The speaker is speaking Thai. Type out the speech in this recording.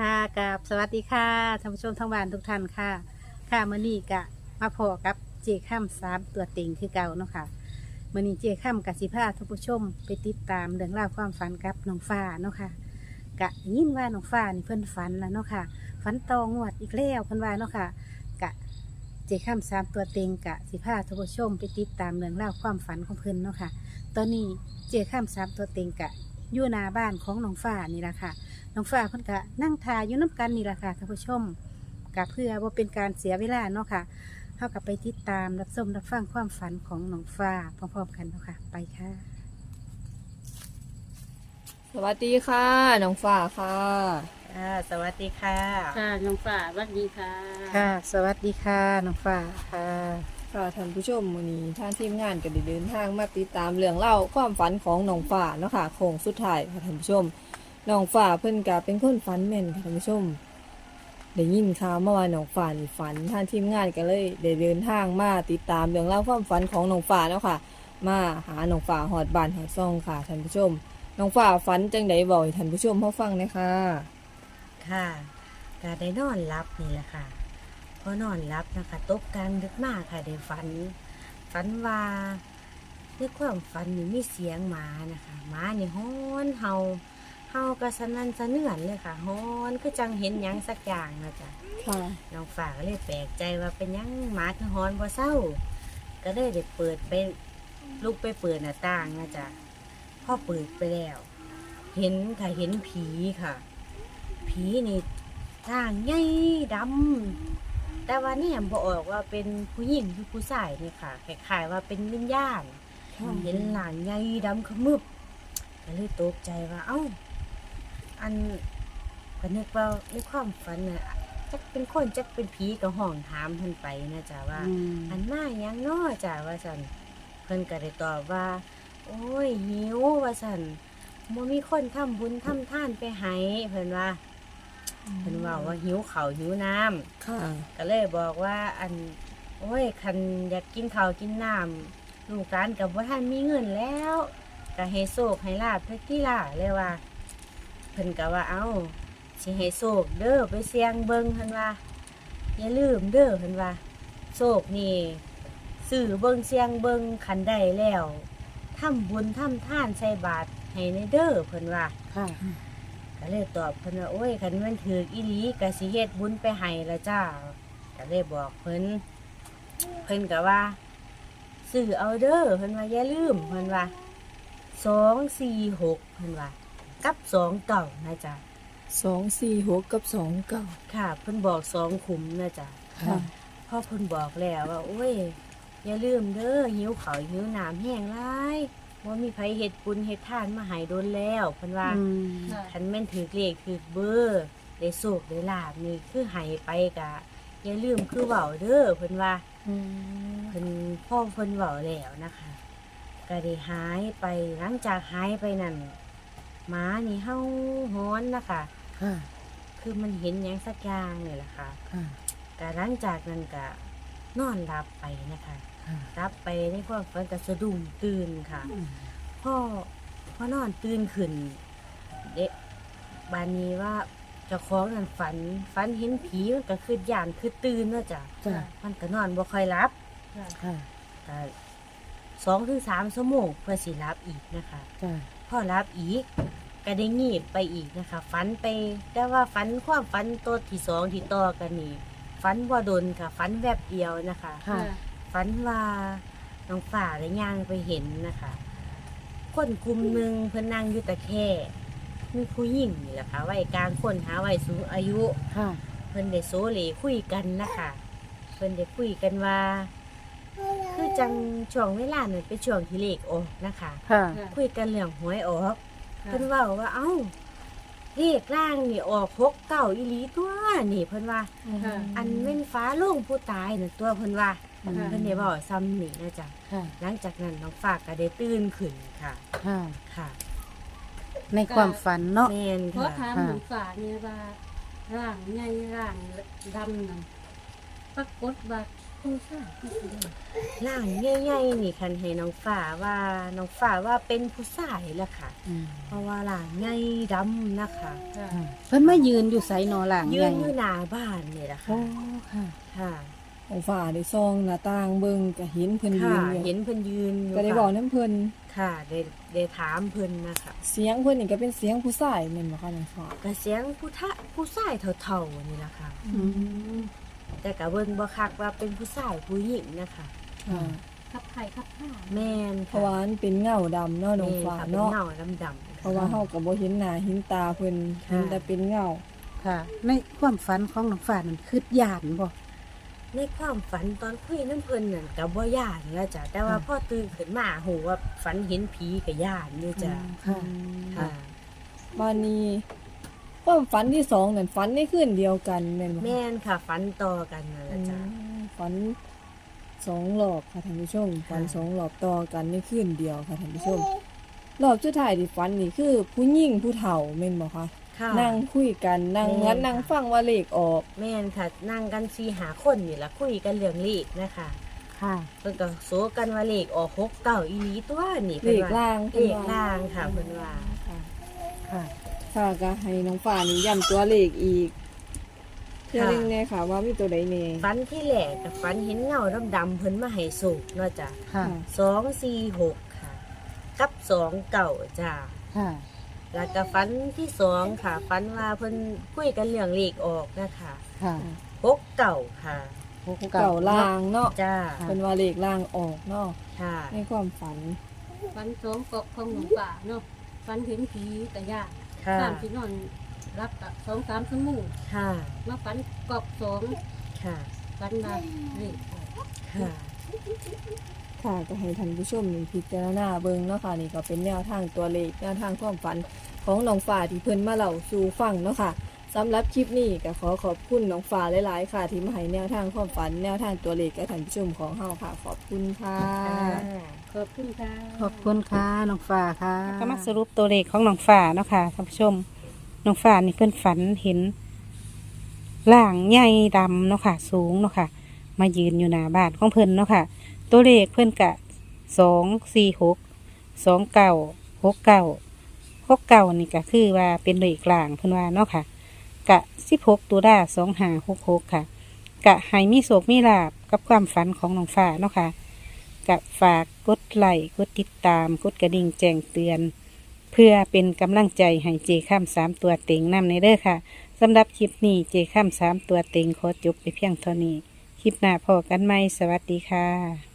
ค่ะกับสวัสดีค่ะท่านผู้ชมทั้งบ้านทุกท่านค่ะ ค่ะมื่อนี้กะมาพอกับเจข้ามสามตัวเต็งคือเก่าเนาะค่ะมื่อนี้เจข้ามกับสิพาท่านผู้ชมไปติดตามเรื่องราวความฝันกับน้องฟ้าเนาะค่ะกะยินว่าน้องฟ้านี่เพิ่นฝันแล้วเนาะค่ะฝันตองวดอีกแล้วเพิ่นว่าเนาะค่ะกะเจข้ามสามตัวเต็งกะสิพาท่านผู้ชมไปติดตามเรื่องราวความฝันของเพิ่นเนาะค่ะ ตอนนี้เจข้ามสามตัวเต็งกะยู่นาบ้านของน้องฟ้านี่แหละค่ะ น้องฟ้าเพิ่นก็นั่งทาอยู่น้ำกันนี่แหละค่ะท่านผู้ชมกะเพื่อว่าเป็นการเสียเวลาเนาะค่ะเท่ากับไปติดตามรับชมรับฟังความฝันของน้องฟ้าพร้อมๆกันเนาะค่ะ ไปค่ะ สวัสดีค่ะน้องฝ่าค่ะ ค่ะสวัสดีค่ะ ค่ะน้องฝ่าสวัสดีค่ะ ค่ะ สวัสดีค่ะน้องฟ้าค่ะค่ะท่านผู้ชมวันนี้ท่านทีมงานก็ได้เดินทางมาติดตามเรื่องเล่าความฝันของน้องฝ่าเนาะค่ะโค้งสุดท้ายค่ะท่านผู้ชม น้องฝ่าเพิ่นก็เป็นคนฝันแม่นค่ะท่านผู้ชมได้ยินข่าวเมื่อวานน้องฝ่านี่ฝันท่านทีมงานก็เลยได้เดินทางมาติดตามเรื่องเล่าความฝันของน้องฝ่าเนาะค่ะ มาหาน้องฝ่าหอดบ้านหอดซ่องค่ะท่านผู้ชมน้องฝ่าฝันจังไดบอกให้ท่านผู้ชมเขาฟังนะคะค่ะก็ได้นอนรับนี่แหละค่ะพอนอนรับนะคะตกกลางดึกมากค่ะได้ฝัน ฝันว่าในความฝันนี่มีเสียงหมานะคะหมาเนี่ยฮ้อนเฮา เฮากระสนันสะเนื่อนเลยค่ะฮ้อนคือจังเห็นหยังสักอย่างนะจ๊ะค่ะน้องฝากก็เลยแปลกใจว่าเป็นหยังหมาคือฮ้อนบ่เศร้า ก็เลยได้เปิดไปลุกไปเปิดหน้าต่างนะจ๊ะพอเปิดไปแล้ว เห็นค่ะเห็นผีค่ะ ผีนี่ร่างใหญ่ดำแต่ว่าเนี่ยบอออกว่าเป็นผู้หญิงหรือผู้ชายเนี่ยค่ะคล้ายๆว่าเป็นวิญญาณเห็นหลานใหญ่ดำขมึบก็เลยตกใจว่า เอ้า อันก็นึกว่าในความฝันน่ะจักเป็นคนจักเป็นผีกับห้องถามเพิ่นไปนะจ๊ะว่าอันมาหยังน้อจ้ะว่าสันเพิ่นก็ได้ตอบว่า โอ้ยหิวว่าสันบ่มีคนทำบุญทำทานไปให้เพิ่นว่าเพิ่นว่าว่าหิวข้าวหิวน้ำ ค่ะ ก็เลยบอกว่าอัน โอ้ยคันอยากกินข้าวกินน้ำลูกหลานกับว่าท่านมีเงินแล้วก็ให้โศกให้ลาบเพื่อที่ล่ะเลยว่า เพิ่นก็ว่าเอ้าสิให้โศกเด้อไปเสียงเบิ่งเพิ่นว่าอย่าลืมเด้อเพิ่นว่าโศกนี่ซื้อเบิ่งเสียงเบิ่งคันได้แล้วทำบุญทำทานใส่บาตรให้ในเด้อเพิ่นว่า ค่ะ ก็เลยตอบเพิ่นว่าโอ้ยคันมันถืออีหลีก็สิเฮ็ดบุญไปให้ละจ้าก็เลยบอกเพิ่นเพิ่นก็ว่าซื้อเอาเด้อเพิ่นว่าอย่าลืมเพิ่นว่าสองสี่หกเพิ่นว่า กับสองเก่านะจ๊ะสองสี่หกกับสองเก้าค่ะเพิ่นบอกสองขุมนะจ๊ะค่ะพ่อเพิ่นบอกแล้วว่าโอ้ยอย่าลืมเด้อหิวข้าวหิวน้ำแห้งหลายว่ามีไผเฮ็ดบุญเฮ็ดทานมาให้โดนแล้วเพิ่นว่า อืมค่ะคันแม่นถือเลขถือเบอร์ได้โศกได้ลาบนี่คือให้ไปกะ อย่าลืมคือเว้าเด้อเพิ่นว่าอืมเพิ่นพ่อเพิ่นเว้าแล้วนะคะ ก็ได้หายไปหลังจากหายไปนั่น หมานี่เฮาฮ้อนนะคะค่ะ คือมันเห็นหยังสักอย่างนี่แหละค่ะค่ะก็หลังจากนั้นก็นอนหลับไปนะคะค่ะรับไปในความฝันก็สะดุ้งตื่นค่ะพ่อพ่อนอนตื่นขึ้น เด็กบานนี้ว่าเจ้าของนั่นฝันฝันเห็นผีมันก็คือย่านคือตื่นเนาะจ้ะจ้ะมันก็นอนบ่ค่อยรับค่ะค่ะก็ สองถึงสามชั่วโมงเพื่อสิรับอีกนะคะจ้ะพ่อรับอีกก็ได้งีบไปอีกนะคะฝันไปแต่ว่าฝันความฝันตัวที่สองที่ต่อกันนี่ฝันว่าโดนค่ะฝันแวบเดียวนะคะ ค่ะ ฝันว่าน้องฝ่าได้ย่างไปเห็นนะคะ คนกลุ่มหนึ่งเพิ่นนั่งอยู่ตะแคร่มีผู้หญิงนี่แหละค่ะวัยกลางคนหาวัยสูงอายุ ค่ะ เพิ่นได้โซเลคุยกันนะคะ เพิ่นได้คุยกันว่าคือ จังช่วงเวลานั้นเป็นช่วงที่เลขออกนะคะ ค่ะ คุยกันเรื่องหวยออกค่ะเพิ่นเว่าว่าเอ้าเลขล่างนี่ออกหกเก้าอีหลีตัวนี่เพิ่นว่า ค่ะอันแม่นฟ้าโล่งผู้ตายน่ะตัวเพิ่นว่าอืม เพิ่นได้บอกซ้ำนี่นะจ๊ะค่ะ หลังจากนั้นน้องฝากก็ได้ตื่นขึ้นค่ะ ค่ะ ค่ะในความฝันเนาะ แม่นเพราะค่ะถามน้องฝ่าเนี่ยว่าร่างใหญ่ร่างดำนั่นปรากฏว่าผู้ชายผู้หญิง ร่างใหญ่ๆนี่คันให้น้องฝ่าว่าน้องฝ่าว่าเป็นผู้ชายละค่ะอืมเพราะว่าร่างใหญ่ดำนะคะค่ะค่ะเพิ่นมายืนอยู่ไสนอหลังยืใหญ่นอยู่หน้าบ้านนี่ละโอ้ค่ะค่ะค่ะของฝ่าได้ซองหน้าต่างเบิ่งก็เห็นเพิ่นยืค่ะนอยู่เห็นเพิ่นยืนอยู่ก็ได้บอกน้ำเพิ่นค่ะได้ได้ถามเพิ่นนะคะเสียงเพิ่นนี่ก็เป็นเสียงผู้ชายแม่นบ่คะน้องฟ้าก็เสียงผู้ทะผู้ชายเท่าๆนี่ละค่ะ อืม แต่ก็เบิ่งบ่คักว่าเป็นผู้ชายผู้หญิงนะคะค่ะ ขับไข่ขับข้าแม่นเพราะว่ามันเป็นเงาดำเนาะน้องฟ้าเป็นเนาะเงาดำๆเพราะว่าเฮาก็บ่เห็นหน้าเห็นตาเพิ่นค่ะเห็นแต่เป็นเงาค่ะ ในความฝันของน้องฟ้านั่นคืดย่านบ่ ในความฝันตอนคุยน้ำเพิ่นนั่นก็บ่ย่านแล้วจ้ะแต่ว่าค่ะพอตื่นขึ้นมาหูว่าฝันเห็นผีก็ย่านอยู่จ้ะค่ะ ค่ะ บ้านนี้ ความฝันที่สองนั่นฝันในคืนเดียวกันแม่นบ่คะแม่นค่ะฝันต่อกันนั่นแหอืละจ้ะมฝันสองรอบค่ะท่านผู้ชมฝันค่ะ สองรอบต่อกันในคืนเดียวค่ะท่านผู้ชมรอบสุดท้ายที่ฝันนี่คือผู้หญิงผู้เฒ่าแม่นบ่คะค่ะ นั่งคุยกันนั่งแม่นเหมือนนั่งค่ะฟังว่าเลขออก แม่นค่ะนั่งกันสี่หาคนนี่ละคุยกันเรื่องเลขนะคะค่ะเพิ่นก็โซกันว่าเลขออกหกเก้าอีหลีตัวนี่เลพิ่นขว่าล่างเลขล่างค่ะเพิ่นว่า ค่ะ ค่ะค่ะก็ให้น้องฟ้านี่ย้ำตัวเลขอีกเพื่อค่ะเร่งแน่ค่ะว่ามีตัวใดแน่ฝันที่แรกกับฝันเห็นเงาดำๆเพิ่นมาให้สุกเนาะจ้ะค่ะ สองสี่หกค่ะ กับสองเก่าจ้ะค่ะ แล้วก็ฝันที่สองค่ะฝันว่าเพิ่นคุยกันเรื่องเลขออกนะคะค่ะหกเก่าค่ะเก่าล่างเนาะจ้าค่ะ เป็นว่าเลขล่างออกเนาะค่ะในความฝัน ฟันสองกอกของหลวงป่าเนาะฟันเห็นผีแต่ยาก ค่ะ สามที่นอนรับกับสองสามชั่วโมงค่ะ มาฟันกอกสองค่ะฟันมาเรื่อยค่ะ ค่ะก็ให้ท่านผู้ชมพิจารณาเบิ่งเนาะค่ะนี่ก็เป็นแนวทางตัวเลขแนวทางความฝันของน้องฟ้าที่เพิ่นมาเล่าสู่ฟังเนาะค่ะสำหรับคลิปนี้ก็ขอขอบคุณน้องฟ้าหลาย ๆ ค่ะ ที่มาให้แนวทางความฝัน แนวทางตัวเลขกับท่านผู้ชมของเฮาค่ะ ขอบคุณค่ะข อบคุณค่ะขอบคุณค่ะน้องฟ้าค่ะก็มาสรุปตัวเลขของน้องฟ้าเนาะค่ะท่านผู้ชมน้องฟ้านี่เพิ่นฝันเห็นร่างใหญ่ดำเนาะค่ะ สูงเนาะค่ะ มายืนอยู่หน้าบ้านของเพิ่นเนาะค่ะ ตัวเลขเพิ่นกะสองสี่หกสองเก้าหกเก้าหกเก้านี่ก็คือว่าเป็นเลขกลางเพิ่นว่าเนาะค่ะ กะสิบหกตุลาสองห้าหกหกค่ะ กะให้มีโศกมีลาบกับความฝันของน้องฟ้าเนาะค่ะ กะฝากกดไลค์กดติดตาม กดกระดิ่งแจ้งเตือน เพื่อเป็นกำลังใจให้เจข้ามสามตัวเต็งนำในเด้อค่ะสำหรับคลิปนี้เจข้ามสามตัวเต็งขอจบไปเพียงเท่านี้ คลิปหน้าพอกันไหมสวัสดีค่ะ